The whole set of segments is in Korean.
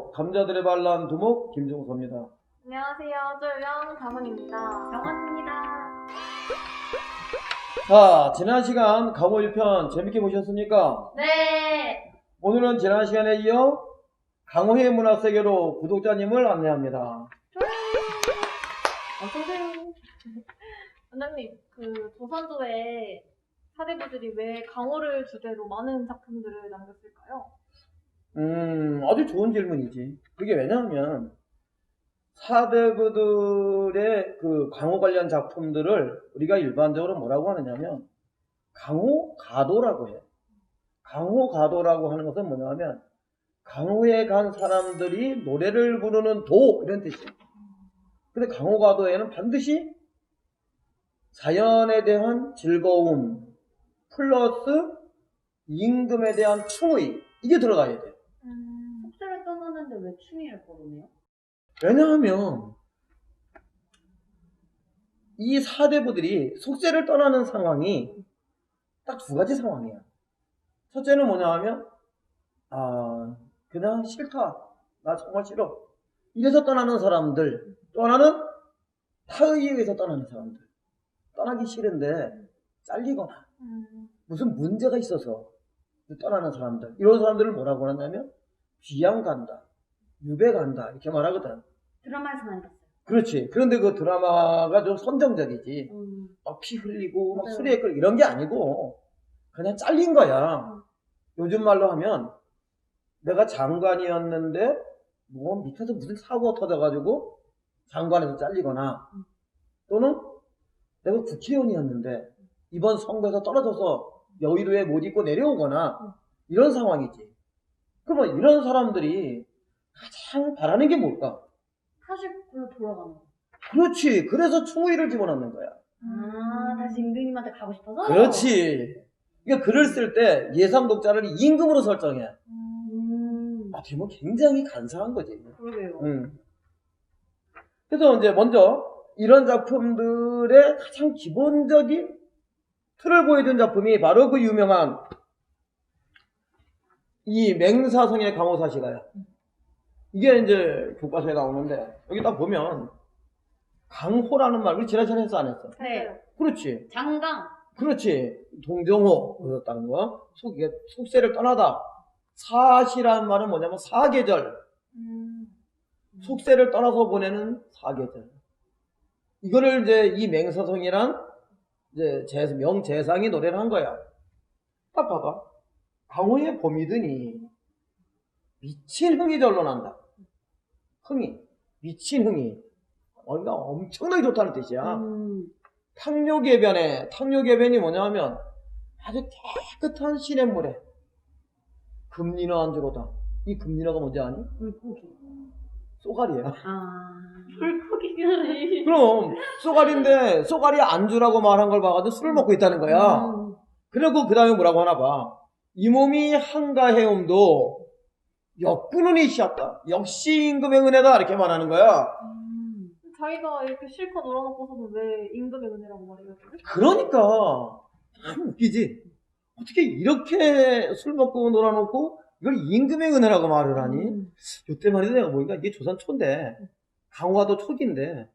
안녕하세요. 감자들의 반란 두목 김종서입니다. 안녕하세요. 쫄명 다문입니다. 영원입니다. 자, 지난 시간 강호 1편 재밌게 보셨습니까? 네. 오늘은 지난 시간에 이어 강호의 문화세계로 구독자님을 안내합니다. 어서오세요. 원장님, 그 조선조의 사대부들이 왜 강호를 주제로 많은 작품들을 남겼을까요? 음, 아주 좋은 질문이지. 그게 왜냐하면 사대부들의 그 강호 관련 작품들을 우리가 일반적으로 뭐라고 하느냐면 강호 가도라고 해요. 강호 가도라고 하는 것은 뭐냐면 강호에 간 사람들이 노래를 부르는 도 이런 뜻이에요. 근데 강호 가도에는 반드시 자연에 대한 즐거움 플러스 임금에 대한 충의 이게 들어가야 돼요. 음, 속세를 떠나는데 왜 추미를 거르네요? 왜냐하면 이 사대부들이 속세를 떠나는 상황이 딱 두 가지 상황이야. 첫째는 뭐냐 하면 아 그냥 싫다. 나 정말 싫어. 이래서 떠나는 사람들 또 하나는 타의에 의해서 떠나는 사람들 떠나기 싫은데 잘리거나 음, 무슨 문제가 있어서 떠나는 사람들 이런 사람들을 뭐라고 하냐면 귀양 간다 유배 간다 이렇게 말하거든 드라마에서 많이 봤어요. 그렇지 그런데 그 드라마가 좀 선정적이지 음. 막 피 흘리고 막 맞아요. 술에 끌 이런 게 아니고 그냥 잘린 거야 요즘 말로 하면 내가 장관이었는데 뭐 밑에서 무슨 사고가 터져가지고 장관에서 잘리거나 또는 내가 국회의원이었는데 이번 선거에서 떨어져서 여의도에 못 입고 내려오거나 이런 상황이지. 그러면 이런 사람들이 가장 바라는 게 뭘까? 사실로 돌아가는 거. 그렇지. 그래서 충의를 집어넣는 거야. 아, 다시 임금님한테 가고 싶어서? 그렇지. 그러니까 글을 쓸 때 예상 독자를 임금으로 설정해. 음. 어떻게 보면 굉장히 간사한 거지. 그러게요. 음. 그래서 이제 먼저 이런 작품들의 가장 기본적인 틀을 보여준 작품이 바로 그 유명한 이 맹사성의 강호사시가요. 이게 이제 교과서에 나오는데 여기 딱 보면 강호라는 말 우리 지난 시간에 했어 안 했어? 네. 그렇지. 장강. 그렇지. 동정호 그렇다는 거. 속, 이게 속세를 떠나다. 사시라는 말은 뭐냐면 사계절. 음, 속세를 떠나서 보내는 사계절. 이거를 이제 이 맹사성이란 이제 제- 명재상이 노래를 한 거야. 딱 봐봐. 강호의 봄이더니 미친 흥이 절로 난다. 흥이. 미친 흥이. 그러니까 엄청나게 좋다는 뜻이야. 음. 탕료개변에, 탕료개변이 뭐냐 하면 아주 깨끗한 시냇물에 금리너 안주로다. 이 금리너가 뭔지 아니? 물고기. 쏘가리야. 아. 물고기까지. 그럼 쏘가리인데 쏘가리 안주라고 말한 걸 봐가지고 술을 먹고 있다는 거야. 음. 그리고 그 다음에 뭐라고 하나 봐. 이 몸이 한가해옴도 역군은 이 시었다. 역시 임금의 은혜다 이렇게 말하는 거야. 음. 자기가 이렇게 실컷 놀아놓고서는 왜 임금의 은혜라고 말해요? 그러니까 참 웃기지. 어떻게 이렇게 술 먹고 놀아놓고 이걸 임금의 은혜라고 말을 하니? 음. 이때 말이야 내가 보니까 이게 조선 초인데 강화도 초기인데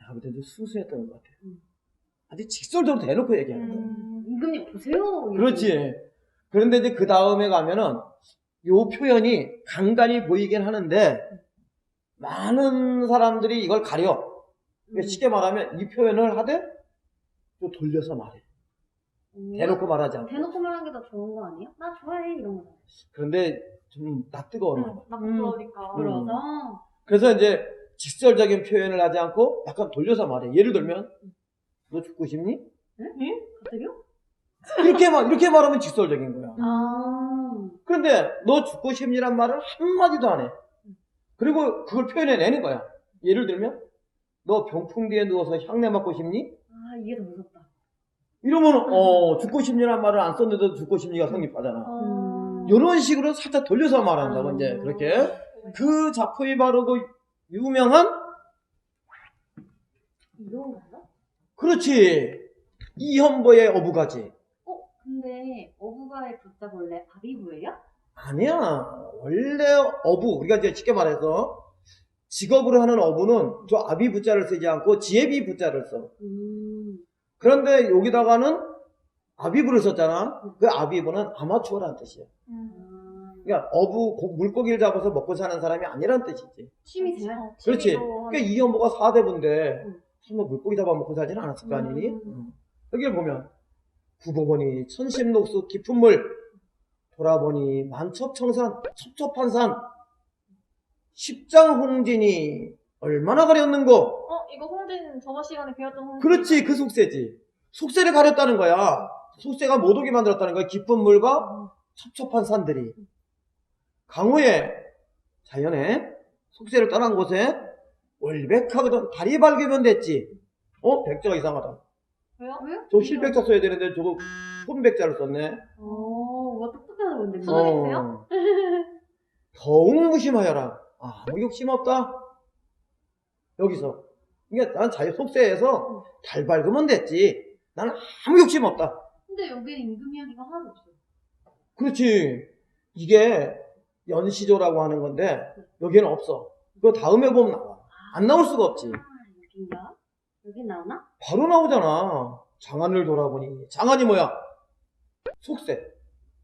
내가 볼때 좀 순수했던 것 같아. 음. 아주 직설적으로 대놓고 얘기하는 거야. 음, 임금님 보세요. 그렇지. 그런데 이제 그 다음에 가면은 요 표현이 간간히 보이긴 하는데 많은 사람들이 이걸 가려. 그러니까 음. 쉽게 말하면 이 표현을 하되 또 돌려서 말해. 음. 대놓고 말하지 않고. 대놓고 말하는 게 더 좋은 거 아니에요? 나 좋아해 이런 거. 그런데 좀 낯뜨거웠나 봐. 음, 나쁘니까. 음. 그래서 그래서 이제 직설적인 표현을 하지 않고 약간 돌려서 말해. 예를 들면 너 죽고 싶니? 갑자기요? 이렇게 말 이렇게 말하면 직설적인 거야. 아. 그런데 너 죽고 싶니란 말을 한마디도 안 해. 그리고 그걸 표현해내는 거야. 예를 들면 너 병풍 뒤에 누워서 향내 맡고 싶니? 아 이게 더 무섭다. 이러면 어 죽고 싶니란 말을 안 썼는데도 죽고 싶니가 성립하잖아. 어, 이런 식으로 살짝 돌려서 말한다고 아. 이제 그렇게 그 작품이 바로 그 유명한 이런 건가? 그렇지 이현보의 어부가지 어 근데 어부가의 붙자 원래 바비부예요? 아니야 원래 어부, 우리가 이제 쉽게 말해서 직업으로 하는 어부는 저 아비 부자를 쓰지 않고 지혜비 부자를 써. 음. 그런데 여기다가는 아비부를 썼잖아. 그 아비부는 아마추어라는 뜻이야. 음. 아, 그러니까 어부 고- 물고기를 잡아서 먹고 사는 사람이 아니란 뜻이지. 취미세요? 어, 그렇지. 그러니까 이 연보가 4대부인데 음. 설마 물고기 잡아 먹고 살진 않았을 거 아니니? 음. 음. 여기를 보면 구보보니 천심녹수 깊은 물 돌아보니 만첩청산 첩첩한 산 십장홍진이 얼마나 가렸는고? 어, 이거 홍진 저번 시간에 배웠던 홍진. 그렇지 그 속세지. 속세를 가렸다는 거야. 속세가 못 오게 만들었다는 거야 깊은 물과 첩첩한 산들이. 강호의 자연에 속세를 떠난 곳에 월백하거든 다리 밝으면 됐지. 어? 백자가 이상하다 왜요? 왜요? 저 실백자 써야 되는데 저거 손백자를 썼네 오, 와 똑똑하다 근데. 어. 선생님이세요? 더욱 무심하여라 아 무 욕심 없다 여기서 그러니까 난 자유 속세에서 달 밝으면 됐지 나는 아무 욕심 없다 근데 여기에 임금 이야기가 하나도 없어요. 그렇지. 이게 연시조라고 하는 건데 여기는 없어. 그거 다음에 보면 나와. 안 나올 수가 없지. 아, 여긴가? 여기 나오나? 바로 나오잖아. 장안을 돌아보니. 장안이 뭐야? 속세.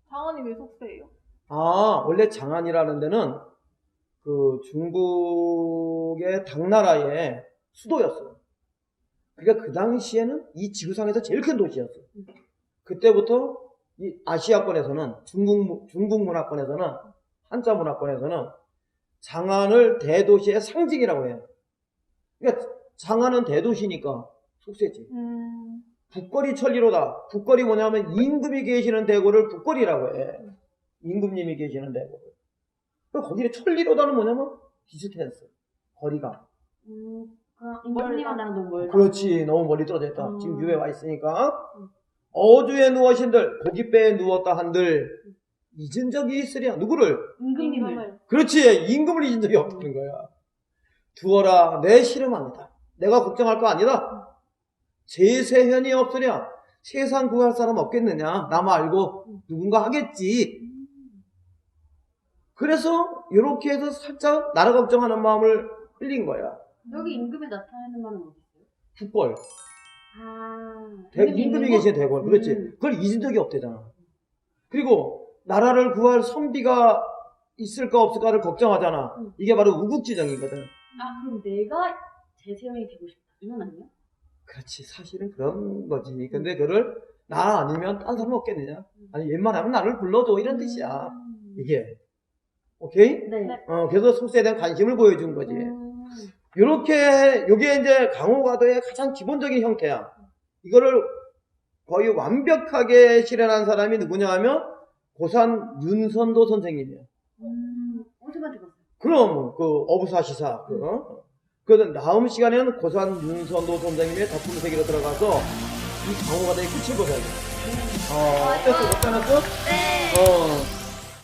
장안이 왜 속세예요? 아, 원래 장안이라는 데는 그 중국의 당나라의 수도였어. 그러니까 그 당시에는 이 지구상에서 제일 큰 도시였어. 그때부터 이 아시아권에서는 중국 무- 중국 문화권에서는 한자 문화권에서는 장안을 대도시의 상징이라고 해요. 그러니까 장안은 대도시니까 속세지. 음. 북거리 천리로다. 북거리 뭐냐면 임금이 계시는 대고를 북거리라고 해. 임금님이 계시는 대고를. 그 거기에 천리로다는 뭐냐면 디스텐스. 거리가. 음, 그 임금님은 나랑 너무 멀다. 그렇지. 너무 멀리 떨어져 있다. 음. 지금 유에 와 있으니까. 음. 어주에 누워신들, 고깃배에 누웠다 한들, 잊은 적이 있으랴. 누구를? 임금님을. 그렇지. 임금을 잊은 적이 없다는 거야. 두어라. 내 실험합니다. 내가 걱정할 거 아니다. 제세현이 없으랴. 세상 구할 사람 없겠느냐. 나 말고 누군가 하겠지. 그래서 이렇게 해서 살짝 나라 걱정하는 마음을 흘린 거야. 여기 임금에 나타나는 말은 있어요? 국벌. 아, 대- 임금이 계신 대권. 그렇지. 음. 그걸 잊은 적이 없대잖아. 그리고 나라를 구할 선비가 있을까 없을까를 걱정하잖아. 음. 이게 바로 우국지정이거든. 아, 그럼 내가 제세형이 되고 싶다. 이건 아니야? 그렇지. 사실은 그런 거지. 근데 그를 나 아니면 딴 사람 없겠느냐? 아니, 웬만하면 나를 불러줘. 이런 뜻이야. 음. 이게. 오케이? 네. 네. 어, 그래서 속세에 대한 관심을 보여준 거지. 음. 요렇게, 요게 이제 강호가도의 가장 기본적인 형태야. 이거를 거의 완벽하게 실현한 사람이 누구냐 하면 고산 윤선도 선생님이야. 음, 어디만 들었어요? 그럼, 그, 어부사 시사, 그, 어? 그 다음 시간에는 고산 윤선도 선생님의 작품 세계로 들어가서 이 강호가도의 끝을 보자. 어, 어땠어? 못하는 끝? 네. 어,